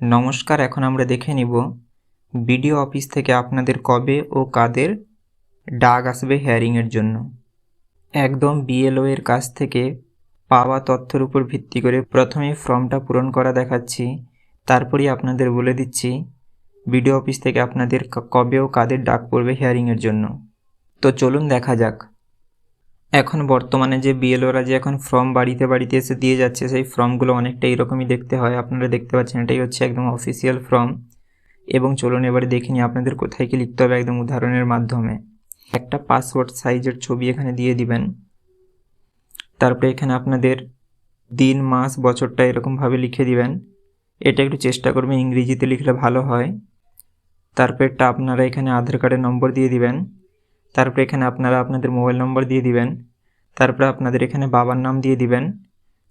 নমস্কার, এখন আমরা দেখে নিব বিডিও অফিস থেকে আপনাদের কবে ও কাদের ডাক আসবে হেয়ারিংয়ের জন্য। একদম বিএলও এর কাছ থেকে পাওয়া তথ্যের উপর ভিত্তি করে প্রথমে ফর্মটা পূরণ করা দেখাচ্ছি। তারপরেই আপনাদের বলে দিচ্ছি বিডিও অফিস থেকে আপনাদের কবে ও কাদের ডাক পড়বে হেয়ারিংয়ের জন্য। তো চলুন দেখা যাক। এখন বর্তমানে যে বিএলওরা যে এখন ফর্ম বাড়িতে বাড়িতে এসে দিয়ে যাচ্ছে, সেই ফর্মগুলো অনেকটা এরকমই দেখতে হয়। আপনারা দেখতে পাচ্ছেন, এটাই হচ্ছে একদম অফিসিয়াল ফর্ম এবং চলুন এবারে দেখে নিই আপনাদের কোথায় কি লিখতে হবে একদম উদাহরণের মাধ্যমে। একটা পাসওয়ার্ড সাইজের ছবি এখানে দিয়ে দিবেন। তারপরে এখানে আপনাদের দিন, মাস, বছরটা এরকমভাবে লিখে দিবেন। এটা একটু চেষ্টা করবেন ইংরেজিতে লিখলে ভালো হয়। তারপরেটা আপনারা এখানে আধার কার্ডের নম্বর দিয়ে দিবেন। তারপরে এখানে আপনারা আপনাদের মোবাইল নম্বর দিয়ে দিবেন। তারপরে আপনাদের এখানে বাবার নাম দিয়ে দিবেন।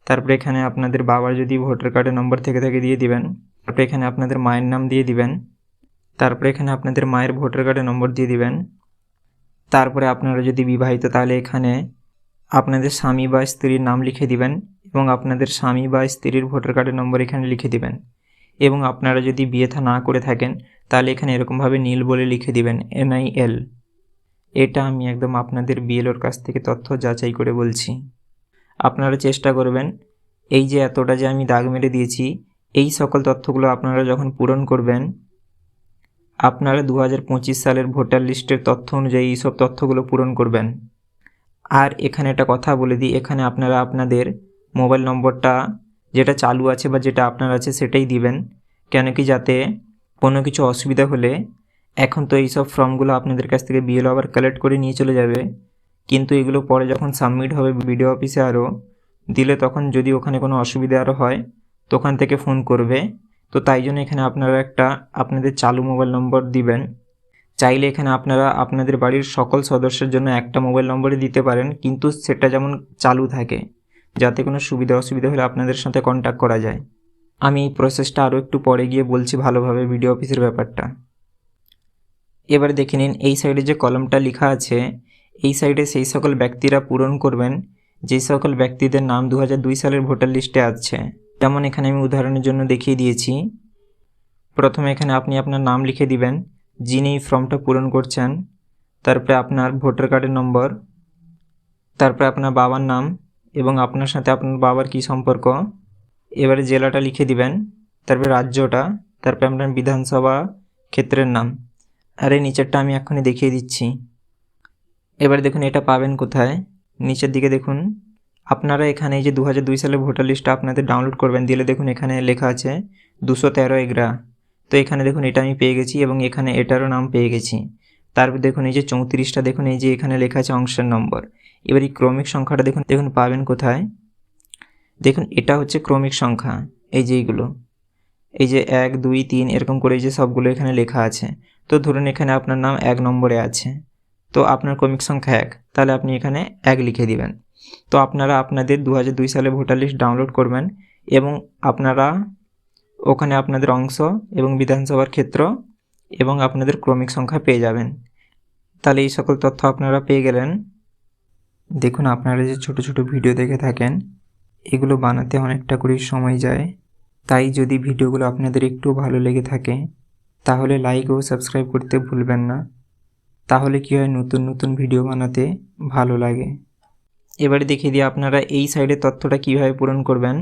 তারপরে এখানে আপনাদের বাবার যদি ভোটার কার্ডের নম্বর থেকে থাকে দিয়ে দিবেন। তারপরে এখানে আপনাদের মায়ের নাম দিয়ে দিবেন। তারপরে এখানে আপনাদের মায়ের ভোটার কার্ডের নম্বর দিয়ে দিবেন। তারপরে আপনারা যদি বিবাহিত, তাহলে এখানে আপনাদের স্বামী বা স্ত্রীর নাম লিখে দিবেন এবং আপনাদের স্বামী বা স্ত্রীর ভোটার কার্ডের নম্বর এখানে লিখে দিবেন। এবং আপনারা যদি বিয়ে থা, না করে থাকেন, তাহলে এখানে এরকমভাবে নীল বলে লিখে দিবেন এনআইএল এটা আমি একদম আপনাদের বিএলওর কাছ থেকে তথ্য যাচাই করে বলছি। আপনারা চেষ্টা করবেন, এই যে এতটা যে আমি দাগ মেরে দিয়েছি, এই সকল তথ্যগুলো আপনারা যখন পূরণ করবেন, আপনারা দু হাজার পঁচিশ সালের ভোটার লিস্টের তথ্য অনুযায়ী এই সব তথ্যগুলো পূরণ করবেন। আর এখানে একটা কথা বলে দিই, এখানে আপনারা আপনাদের মোবাইল নম্বরটা, যেটা চালু আছে বা যেটা আপনার আছে সেটাই দিবেন। কেন কি যাতে কোনো কিছু অসুবিধা হলে এখন তো এই সব ফর্মগুলো আপনাদের কাছ থেকে বিএলও আবার কালেক্ট করে নিয়ে চলে যাবে। কিন্তু এগুলো পরে যখন সাবমিট হবে বিডিও অফিসে আরও, দিলে তখন যদি ওখানে কোনো অসুবিধা আরও হয় তো ওখান থেকে ফোন করবে। তো তাই জন্য এখানে আপনারা একটা আপনাদের চালু মোবাইল নম্বর দিবেন। চাইলে এখানে আপনারা আপনাদের বাড়ির সকল সদস্যের জন্য একটা মোবাইল নম্বরই দিতে পারেন, কিন্তু সেটা যেমন চালু থাকে, যাতে কোনো সুবিধা অসুবিধা হলে আপনাদের সাথে কন্ট্যাক্ট করা যায়। আমি এই প্রসেসটা আরও একটু পরে গিয়ে বলছি ভালোভাবে বিডিও অফিসের ব্যাপারটা। এবারে দেখে নিন, এই সাইডে যে কলমটা লেখা আছে, এই সাইডে সেই সকল ব্যক্তিরা পূরণ করবেন যেই সকল ব্যক্তিদের নাম দু হাজার দুই সালের ভোটার লিস্টে আছে। যেমন এখানে আমি উদাহরণের জন্য দেখিয়ে দিয়েছি। প্রথমে এখানে আপনি আপনার নাম লিখে দিবেন, যিনি এই ফর্মটা পূরণ করছেন, তারপরে আপনার ভোটার কার্ডের নম্বর, তারপরে আপনার বাবার নাম এবং আপনার সাথে আপনার বাবার কী সম্পর্ক, এবারে জেলাটা লিখে দিবেন, তারপরে রাজ্যটা, তারপরে আপনার বিধানসভা ক্ষেত্রের নাম। আর এই নিচেরটা আমি এক্ষুনি দেখিয়ে দিচ্ছি। এবার দেখুন, এটা পাবেন কোথায়? নিচের দিকে দেখুন। আপনারা এখানে এই যে দু সালের ভোটার লিস্টটা আপনাদের ডাউনলোড করবেন, দিলে দেখুন এখানে লেখা আছে দুশো তেরো এগ্রা। তো এখানে দেখুন, এটা আমি পেয়ে গেছি এবং এখানে এটারও নাম পেয়ে গেছি। তারপর দেখুন, এই যে চৌত্রিশটা, দেখুন, এই যে এখানে লেখা আছে অংশের নম্বর। এবার এই ক্রমিক সংখ্যাটা দেখুন দেখুন, পাবেন কোথায়? দেখুন, এটা হচ্ছে ক্রমিক সংখ্যা, এই যে এইগুলো। এই যে এক, দুই, তিন, এরকম করে এই যে সবগুলো এখানে লেখা আছে। তো ধরুন এখানে আপনার নাম এক নম্বরে আছে। তো আপনার ক্রমিক সংখ্যা এক। তাহলে আপনি এখানে এক লিখে দিবেন। তো আপনারা আপনাদের দু দুই সালে ভোটার লিস্ট ডাউনলোড করবেন এবং আপনারা ওখানে আপনাদের অংশ এবং বিধানসভার ক্ষেত্র এবং আপনাদের ক্রমিক সংখ্যা পেয়ে যাবেন। তাহলে এই সকল তথ্য আপনারা পেয়ে গেলেন। দেখুন আপনারা যে ছোট ছোট ভিডিও দেখে থাকেন, এগুলো বানাতে অনেকটা করেই সময় যায়। তাই যদি ভিডিওগুলো আপনাদের একটু ভালো লেগে থাকে তাহলে লাইক ও সাবস্ক্রাইব করতে ভুলবেন না। তাহলে কী হয়, নতুন নতুন ভিডিও বানাতে ভালো লাগে। এবারে দেখিয়ে দিই আপনারা এই সাইডের তথ্যটা কীভাবে পূরণ করবেন।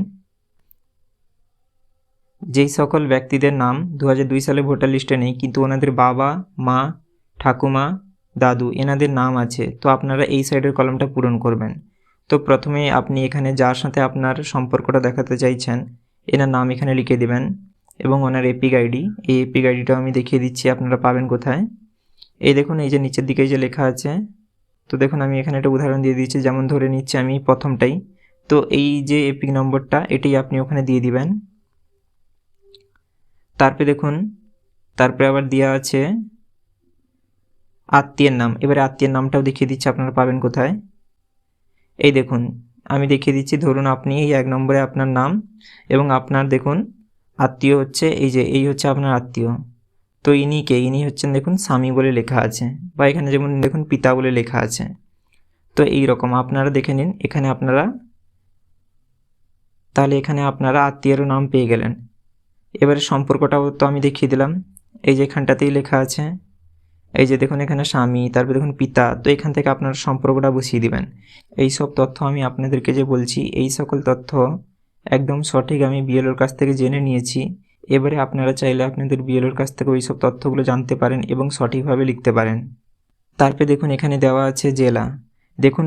যেই সকল ব্যক্তিদের নাম দু সালে ভোটার লিস্টে নেই, কিন্তু ওনাদের বাবা, মা, ঠাকুমা, দাদু, এনাদের নাম আছে, তো আপনারা এই সাইডের কলমটা পূরণ করবেন। তো প্রথমে আপনি এখানে যার সাথে আপনার সম্পর্কটা দেখাতে চাইছেন, এনার নাম এখানে লিখে দেবেন। এবং ওনার এপিক আইডি এই এপিক আইডিটাও আমি দেখিয়ে দিচ্ছি, আপনারা পাবেন কোথায়। এই দেখুন, এই যে নিচের দিকে যে লেখা আছে, তো দেখুন, আমি এখানে একটা উদাহরণ দিয়ে দিচ্ছি, যেমন ধরে নিচ্ছি আমি প্রথমটাই। তো এই যে এপিক নম্বরটা, এটাই আপনি ওখানে দিয়ে দিবেন। তারপরে দেখুন, তারপরে আবার দেওয়া আছে আত্মীয়ের নাম। এবারে আত্মীয়ের নামটাও দেখিয়ে দিচ্ছি, আপনারা পাবেন কোথায়। এই দেখুন, আমি দেখিয়ে দিচ্ছি, ধরুন আপনি এই এক নম্বরে আপনার নাম এবং আপনার, দেখুন আত্মীয় হচ্ছে, এই যে, এই হচ্ছে আপনার আত্মীয়। তো ইনি কে? ইনি হচ্ছেন দেখুন স্বামী বলে লেখা আছে বা এখানে যেমন দেখুন পিতা বলে লেখা আছে। তো এই রকম আপনারা দেখে নিন, এখানে আপনারা তাহলে এখানে আপনারা আত্মীয়েরও নাম পেয়ে গেলেন। এবারে সম্পর্কটাও তো আমি দেখিয়ে দিলাম। এই যে এখানটাতেই লেখা আছে। এই যে দেখুন এখানে স্বামী, তারপরে দেখুন পিতা, তো এখান থেকে আপনারা সম্পর্কটা বসিয়ে দিবেন। এই সব তথ্য আমি আপনাদেরকে যে বলছি, এই সকল তথ্য একদম সঠিক আমি বিএলওর কাছ থেকে জেনে নিয়েছি। এবারে আপনারা চাইলে আপনাদের বিএলওর কাছ থেকে ওই সব তথ্যগুলো জানতে পারেন এবং সঠিকভাবে লিখতে পারেন। তারপরে দেখুন, এখানে দেওয়া আছে জেলা। দেখুন,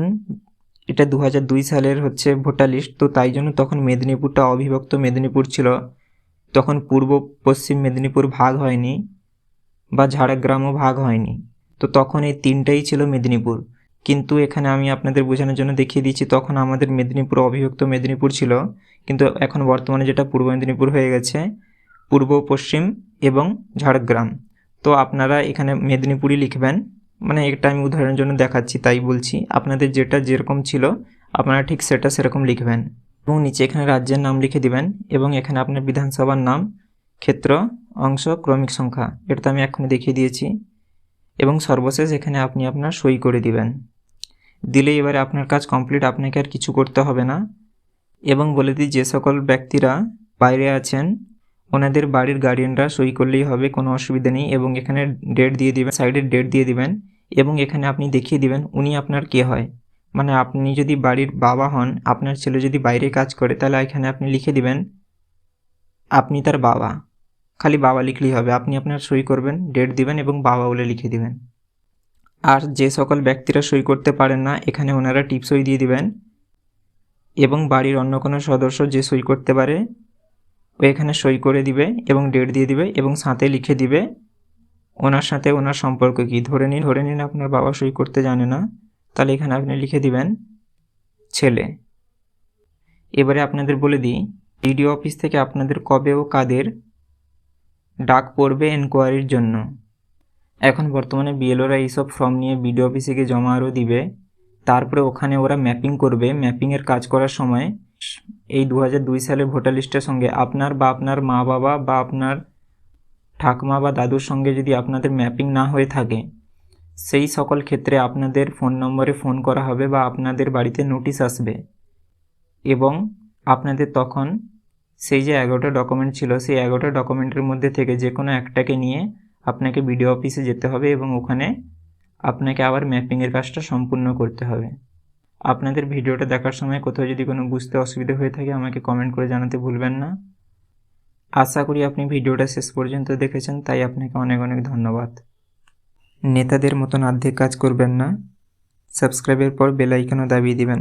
এটা দু সালের হচ্ছে ভোটার লিস্ট, তো তাই জন্য তখন মেদিনীপুরটা অবিভক্ত মেদিনীপুর ছিল। তখন পূর্ব, পশ্চিম মেদিনীপুর ভাগ হয়নি বা ঝাড়গ্রামও ভাগ হয়নি। তো তখন এই তিনটাই ছিল মেদিনীপুর। কিন্তু এখানে আমি আপনাদের বোঝানোর জন্য দেখিয়ে দিচ্ছি, তখন আমাদের মেদিনীপুর অবিভক্ত মেদিনীপুর ছিল। কিন্তু এখন বর্তমানে যেটা পূর্ব মেদিনীপুর হয়ে গেছে, পূর্ব, পশ্চিম এবং ঝাড়গ্রাম। তো আপনারা এখানে মেদিনীপুরই লিখবেন। মানে এটা আমি উদাহরণের জন্য দেখাচ্ছি, তাই বলছি। আপনাদের যেটা যেরকম ছিল, আপনারা ঠিক সেটা সেরকম লিখবেন। এবং নিচে এখানে রাজ্যের নাম লিখে দিবেন এবং এখানে আপনার বিধানসভার নাম, ক্ষেত্র, অংশ, ক্রমিক সংখ্যা। এটা তো আমি এখনই দেখিয়ে দিয়েছি। এবং সর্বশেষ এখানে আপনি আপনার সই করে দিবেন। দিলে এবারে আপনার কাজ কমপ্লিট আপনাকে আর কিছু করতে হবে না। এবং বলে দিই, যে সকল ব্যক্তিরা বাইরে আছেন, ওনাদের বাড়ির গার্ডিয়ানরা সই করলেই হবে, কোনো অসুবিধা নেই। এবং এখানে ডেট দিয়ে দিবেন সাইডে ডেট দিয়ে দিবেন, এবং এখানে আপনি দেখিয়ে দিবেন উনি আপনার কে হয়। মানে আপনি যদি বাড়ির বাবা হন, আপনার ছেলে যদি বাইরে কাজ করে, তাহলে এখানে আপনি লিখে দিবেন, আপনি তার বাবা। খালি বাবা লিখলেই হবে, আপনি আপনার সই করবেন ডেট দিবেন, এবং বাবা বলে লিখে দিবেন। আর যে সকল ব্যক্তিরা সই করতে পারেন না, এখানে ওনারা টিপসই দিয়ে দিবেন। এবং বাড়ির অন্য কোনো সদস্য যে সই করতে পারে, ও এখানে সই করে দিবে এবং ডেট দিয়ে দিবে এবং সাথে লিখে দিবে ওনার সাথে ওনার সম্পর্ক কি। ধরে নিন ধরে নিন আপনার বাবা সই করতে জানে না, তাহলে এখানে আপনি লিখে দিবেন, ছেলে। এবারে আপনাদের বলে দিই ডিডিও অফিস থেকে আপনাদের কবে ও কাদের ডাক পড়বে এনকোয়ারির জন্য। এখন বর্তমানে বিএলওরা এইসব ফর্ম নিয়ে বিডিও অফিসে গিয়ে জমা আরও দিবে। তারপরে ওখানে ওরা ম্যাপিং করবে। ম্যাপিংয়ের কাজ করার সময় এই দু দুই সালের ভোটার লিস্টের সঙ্গে আপনার বা আপনার মা বাবা বা আপনার ঠাকুমা বা দাদুর সঙ্গে যদি আপনাদের ম্যাপিং না হয়ে থাকে, সেই সকল ক্ষেত্রে আপনাদের ফোন নম্বরে ফোন করা হবে বা আপনাদের বাড়িতে নোটিশ আসবে। এবং আপনাদের তখন সেই যে এগারোটা ডকুমেন্ট ছিল, সেই এগারোটা ডকুমেন্টের মধ্যে থেকে যে কোনো একটাকে নিয়ে আপনাকে বিডিও অফিসে যেতে হবে এবং ওখানে আপনাকে আবার ম্যাপিংয়ের কাজটা সম্পূর্ণ করতে হবে। আপনাদের ভিডিওটা দেখার সময় কোথাও যদি কোনো বুঝতে অসুবিধা হয়ে থাকে আমাকে কমেন্ট করে জানাতে ভুলবেন না। আশা করি আপনি ভিডিওটা শেষ পর্যন্ত দেখেছেন, তাই আপনাকে অনেক অনেক ধন্যবাদ। নেতাদের মতন অর্ধেক কাজ করবেন না। সাবস্ক্রাইবের পর বেল আইকনও দাবিয়ে দিবেন।